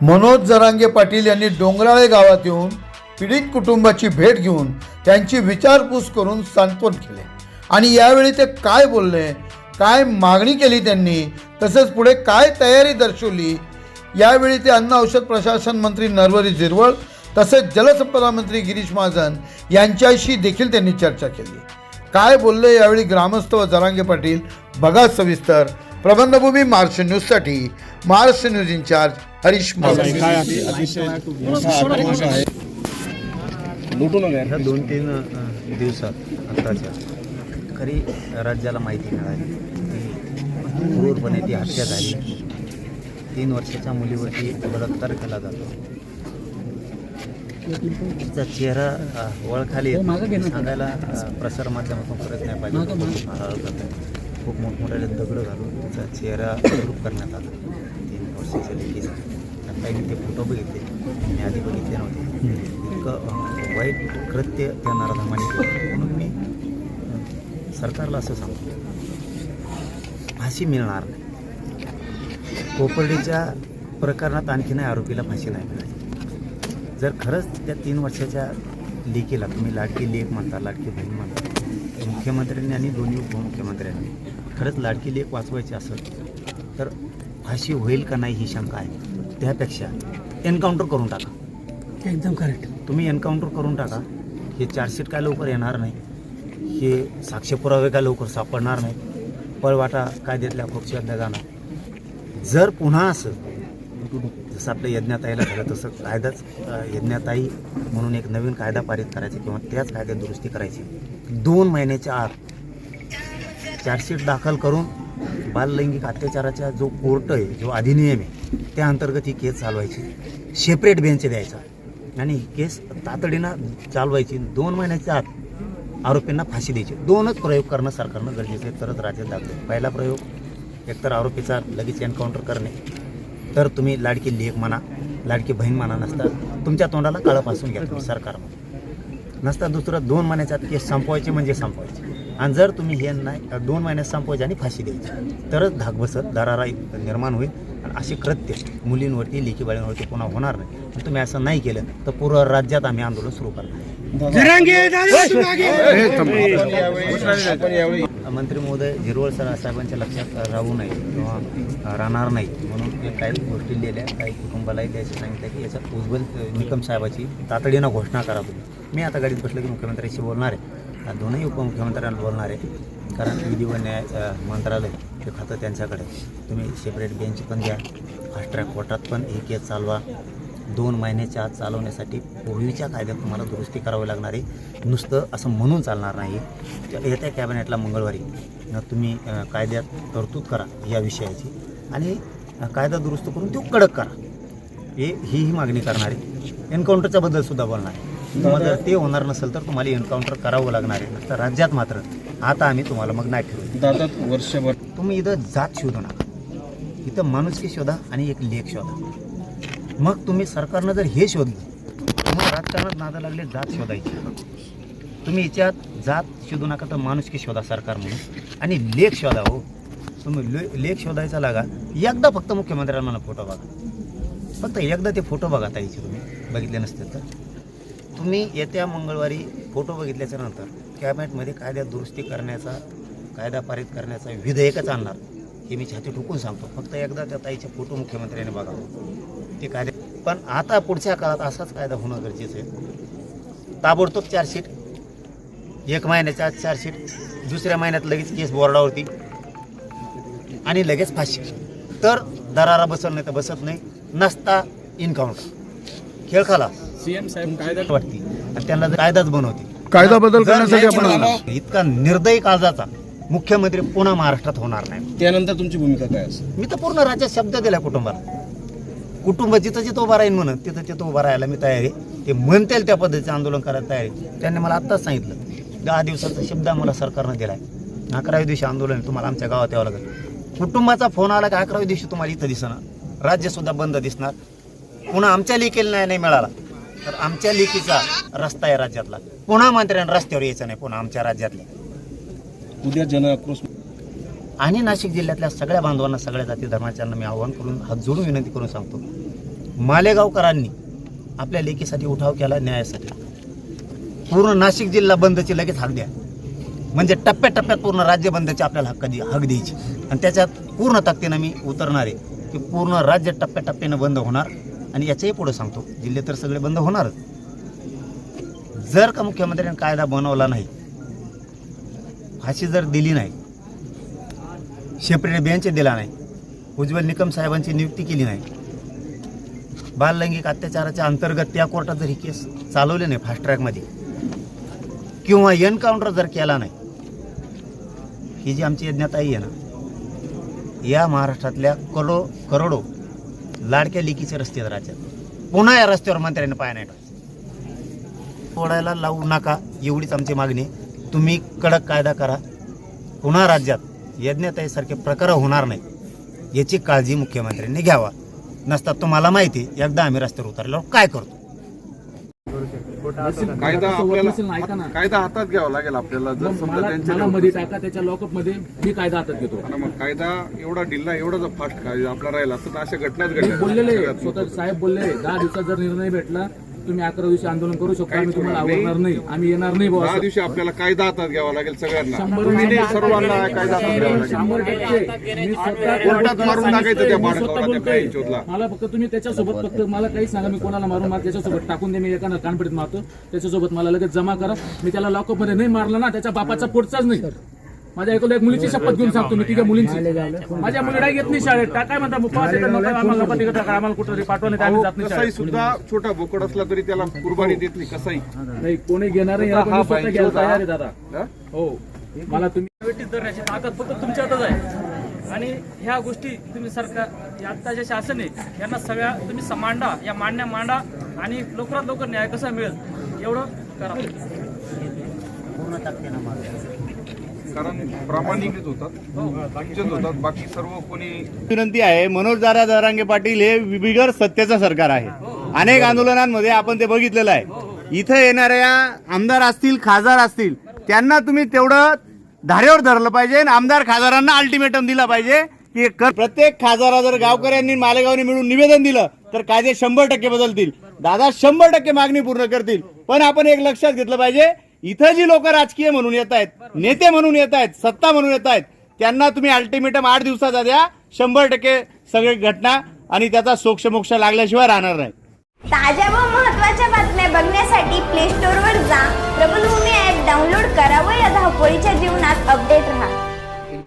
मनोज जरांगे पाटील यांनी डोंगराळे गावात येऊन पीडित कुटुंबाची भेट घेऊन त्यांची विचारपूस करून सांत्वन केले. आणि यावेळी ते काय बोलले काय मागणी केली त्यांनी तसेच पुढे काय तयारी दर्शवली यावेळी ते अन्न औषध प्रशासन मंत्री नरवरी झिरवळ तसेच जलसंपदा मंत्री गिरीश महाजन यांच्याशी देखील त्यांनी चर्चा केली. काय बोलले यावेळी ग्रामस्थ व जरांगे पाटील? बघा सविस्तर. प्रबंधभूमी महाराष्ट्र न्यूजसाठी महाराष्ट्र न्यूज इन्चार्ज हरीश ह्या दोन तीन दिवसात आत्ताच्या. खरी राज्याला माहिती मिळाली. की क्रूरपणे ती हत्या झाली. तीन वर्षाच्या मुलीवरती बलात्कार केला जातो. तिचा चेहरा वळखाली. सांगायला अ, प्रसारमाध्यमातून प्रयत्न नाही पाहिजे. खूप मोठमोठ्याले दगड घालून तिचा चेहरा ग्रुप करण्यात आला. तीन वर्षाच्या काही ते फोटो बघितले मी आधी बघितले नव्हते इतकं वाईट कृत्य त्या नाराधामाने केलं म्हणून मी सरकारला असं सांगतो फाशी मिळणार नाही कोपर्डीच्या प्रकरणात आणखीनही आरोपीला फाशी नाही मिळाली जर खरंच त्या तीन वर्षाच्या लेकीला तुम्ही लाडकी लेख म्हणता लाडकी बहीण म्हणता मुख्यमंत्र्यांनी आणि दोन्ही उपमुख्यमंत्र्यांनी खरंच लाडकी लेख वाचवायची असेल तर फाशी होईल का नाही ही शंका आहे. त्यापेक्षा एन्काउंटर करून टाका. एकदम करेक्ट तुम्ही एन्काउंटर करून टाका. हे चार्जशीट काय लवकर येणार नाही. हे साक्ष पुरावे काय लवकर सापडणार नाही. पळवाटा कायद्यातल्या पक्षातल्या जाणार. जर पुन्हा असं जसं आपल्या यज्ञाताईला झालं तसं कायदाच यज्ञाताई म्हणून एक नवीन कायदा पारित करायचा किंवा त्याच कायद्यात दुरुस्ती करायची. दोन महिन्याच्या आत चार्जशीट दाखल करून बाललैंगिक अत्याचाराचा जो कोर्ट आहे जो अधिनियम आहे त्या अंतर्गत ही केस चालवायची. सेपरेट बेंच द्यायचा. आणि ही केस तातडीनं चालवायची. दोन महिन्याच्या आत आरोपींना फाशी द्यायची. दोनच प्रयोग करणं सरकारनं गरजेचं आहे. तरच राज्यात दाखवेल पहिला प्रयोग एकतर आरोपीचा लगेच एन्काउंटर करणे. तर तुम्ही लाडकी लेख म्हणा लाडकी बहीण म्हणा नसता तुमच्या तोंडाला काळापासून घ्या तुम्ही सरकार नसता दुसरं दोन महिन्याच्या आत केस संपवायची म्हणजे संपवायची. आणि जर तुम्ही हे नाही दोन महिन्यात संपवायचे आणि फाशी द्यायची तरच धाक बसत दरारा निर्माण होईल आणि असे कृत्य मुलींवरती लेखी बाळींवरती पुन्हा होणार नाही तुम्ही असं नाही केलं तर पूर्ण राज्यात आम्ही आंदोलन सुरू करणार मंत्री महोदय झिरवळ सर साहेबांच्या लक्षात राहू नये किंवा राहणार नाही म्हणून एक काही गोष्टी लिहिल्या काही कुटुंबालाही द्यायचं सांगितलं की याच्यात उज्ज्वल निकम साहेबाची तातडीनं घोषणा करा तुम्ही मी आता गाडीत बसलो की मुख्यमंत्र्यांशी बोलणार आहे दोनही उपमुख्यमंत्र्यांना बोलणार आहे. कारण विधी व न्याय मंत्रालय हे खातं त्यांच्याकडे. तुम्ही सेपरेट बेंच पण द्या फास्ट ट्रॅक कोर्टात पण ही केस चालवा. दोन महिन्याच्या आत चालवण्यासाठी पूर्वीच्या कायद्यात तुम्हाला दुरुस्ती करावी लागणार आहे. नुसतं असं म्हणून चालणार नाही. येत्या कॅबिनेटला मंगळवारी तुम्ही कायद्यात तरतूद करा या विषयाची. आणि कायदा दुरुस्त करून तो कडक करा. हे ही ही मागणी करणार आहे. एन्काउंटरच्या सुद्धा बोलणार आहे. तुम्हाला जर ते होणार नसेल तर तुम्हाला एन्काउंटर करावं लागणार आहे. नसतं राज्यात मात्र आता आम्ही तुम्हाला मग नाही ठेवू दादा वर्षभर तुम्ही इथं जात शोधू नका. इथं माणुसकी शोधा आणि एक लेख शोधा. मग तुम्ही सरकारनं जर हे शोधलं तुम्हाला राजकारणात नादा लागले जात शोधायची. तुम्ही याच्यात जात शोधू नका तर माणुसकी शोधा सरकार म्हणून. आणि लेख शोधा हो. तुम्ही ले लेख शोधायचा लागा. एकदा फक्त मुख्यमंत्र्यांना फोटो बघा. फक्त एकदा ते फोटो बघा ताईचे तुम्ही. बघितले नसतील तर. तुम्ही येत्या मंगळवारी फोटो बघितल्याच्या नंतर कॅबिनेटमध्ये कायद्यात दुरुस्ती करण्याचा कायदा पारित करण्याचा विधेयकच आणणार हे मी छाती ठोकून सांगतो. फक्त एकदा त्या ताईचे फोटो मुख्यमंत्र्यांनी बघावं ते कायदे पण आता पुढच्या काळात असाच कायदा होणं गरजेचं आहे. ताबडतोब चार्जशीट एक महिन्याच्या आत चार्जशीट दुसऱ्या महिन्यात लगेच केस बोर्डावरती आणि लगेच फाशी. तर दरारा बसत नाही तर बसत नाही नसता इन्काउंटर खेळ खाला. सीएम साहेब कायदा वाटते आणि त्यांना जर कायदाच बनवते कायदा बदल जर करण्यासाठी नाही आपण इतका निर्दयी काळजाचा मुख्यमंत्री पुन्हा महाराष्ट्रात होणार नाही. त्यानंतर तुमची भूमिका काय असेल? मी तर पूर्ण राज्यात शब्द दिला कुटुंबाला. कुटुंब जिथं जिथं उभा राहील म्हणून तिथं तिथं उभा राहायला मी तयार आहे. ते म्हणतील त्या पद्धतीचं आंदोलन करायला तयार आहे. त्यांनी मला आत्ताच सांगितलं दहा दिवसाचा शब्द आम्हाला सरकारनं दिला आहे अकराव्या दिवशी आंदोलन आहे, तुम्हाला आमच्या गावात यावं लागेल. कुटुंबाचा फोन आला की अकराव्या दिवशी तुम्हाला इथं दिसणार. राज्यसुद्धा बंद दिसणार. पुन्हा आमच्या लेखीला न्याय नाही मिळाला. तर आमच्या लेखीचा रस्ता आहे राज्यातला. पुन्हा मंत्र्यांना रस्त्यावर यायचं नाही पुन्हा आमच्या राज्यातल्या उद्या जन आक्रोश आणि नाशिक जिल्ह्यातल्या सगळ्या बांधवांना सगळ्या जाती धर्माच्यांना मी आवाहन करून हात जोडून विनंती करून सांगतो. मालेगावकरांनी आपल्या लेकीसाठी उठाव केला न्यायासाठी. पूर्ण नाशिक जिल्हा बंदची लगेच हाक द्या. म्हणजे टप्प्याटप्प्यात पूर्ण राज्य बंदची आपल्याला हक्क दि हक द्यायची. आणि त्याच्यात पूर्ण ताकदीनं मी उतरणार आहे की पूर्ण राज्य टप्प्याटप्प्यानं बंद होणार. आणि याच्याही पुढं सांगतो. जिल्हे तर सगळे बंद होणारच जर का मुख्यमंत्र्यांनी कायदा बनवला नाही फाशी जर दिली नाही शेपरेने बेंच दिला नाही उज्ज्वल निकम साहेबांची नियुक्ती केली नाही बाललैंगिक अत्याचाराच्या अंतर्गत त्या कोर्टात जर ही केस चालवली नाही फास्ट ट्रॅकमध्ये किंवा एनकाउंटर जर केला नाही ही जी आमची यज्ञताई आहे ना या महाराष्ट्रातल्या करोडो करोडो लाडक्या लिकीचे रस्ते आहेत राज्यात. पुन्हा या रस्त्यावर मंत्र्यांनी पाय नाही टाकला. तोडायला लावू नका एवढीच आमची मागणी तुम्ही कडक कायदा करा. पुन्हा राज्यात यज्ञताईसारखे प्रकार होणार नाही याची काळजी मुख्यमंत्र्यांनी घ्यावा. नसतात तुम्हाला माहिती आहे, एकदा आम्ही रस्त्यावर उतरल्यावर काय करतो? कायदा आपल्याला कायदा हातात घ्यावा लागेल आपल्याला जर समजा मला मध्ये टाका त्याच्या लॉकअपमध्ये मी कायदा हातात घेतो. आणि मग कायदा एवढा ढिल्ला एवढा जर फास्ट कायदा आपला राहिला तर अशा घटनाच घडल्या बोललेले स्वतः साहेब बोलले दहा दिवसात जर निर्णय भेटला तुम्ही अकरा दिवशी आंदोलन करू शकतो आम्ही तुम्हाला आवडणार नाही. आम्ही येणार नाही बुवा दहा असं. दिवशी आपल्याला कायदा हातात घ्यावा लागेल सगळ्यांना. शंभर तुम्ही नाही, टक्के. सर्वांना कायदा हातात घ्यावा लागेल. शंभर टक्के. मी स्वतः कोर्टात मारून टाकायचं त्या मी बाळकाला, स्वतः त्या बोलतोय. पायचोदला. मला फक्त तुम्ही त्याच्यासोबत फक्त मला काही सांगा मी कोणाला मारून मला त्याच्यासोबत टाकून दे मी एका कानपडीत मारतो. त्याच्यासोबत मला लगेच जमा करा. मी त्याला लॉकअपमध्ये नाही मारला ना त्याच्या बापाचा पुढचाच नाही. माझ्या ऐकलं एक मुलीची शपथ घेऊन सांगतो मी तिघ्या मुलींची. माझ्या मुलीला येत नाही शाळेत. काय म्हणता नको आम्हाला आम्हाला कुठं आम्ही जात नाही. सुद्धा छोटा बोकड असला तरी त्याला कुर्बानी देत नाही कसाही नाही कोणी घेणार नाही हा दादा. हा? हो. मला तुम्ही वेटीत धरण्याची ताकद फक्त तुमच्यातच आहे. आणि ह्या गोष्टी तुम्ही सरकार हे आता जे शासन आहे यांना सगळ्या तुम्ही मांडा या मांडण्या मांडा आणि लवकरात लवकर न्याय कसा मिळेल एवढं करा. पूर्ण ताकदीनं मारतो कारण प्रामाणिकच होतात. इज्जत होतात. बाकी सर्व कोणी विनंती आहे मनोज दादा दरांगे पाटील हे बिगर सत्तेचं सरकार आहे. अनेक आंदोलनांमध्ये आपण ते बघितलेलं आहे. इथं येणाऱ्या आमदार असतील खासदार असतील त्यांना तुम्ही तेवढं धारेवर धरलं पाहिजे आणि आमदार खासदारांना अल्टिमेटम दिला पाहिजे की प्रत्येक खासदारा जर गावकऱ्यांनी मालेगावनी मिळून निवेदन दिलं तर कायदे शंभर टक्के बदलतील. दादा शंभर टक्के मागणी पूर्ण करतील. पण आपण एक लक्षात घेतलं पाहिजे इथं जी लोक राजकीय म्हणून येत आहेत नेते म्हणून येत आहेत सत्ता म्हणून येत आहेत त्यांना तुम्ही अल्टिमेटम आठ दिवसाचा द्या शंभर टक्के सगळी घटना आणि त्याचा सोक्षमोक्ष लागल्याशिवाय राहणार नाही. ताज्या व महत्त्वाच्या बातम्या बघण्यासाठी प्ले स्टोअरवर जा. प्रबलभूमी ॲप डाउनलोड करा व या धावपळीच्या जीवनात अपडेट राहा.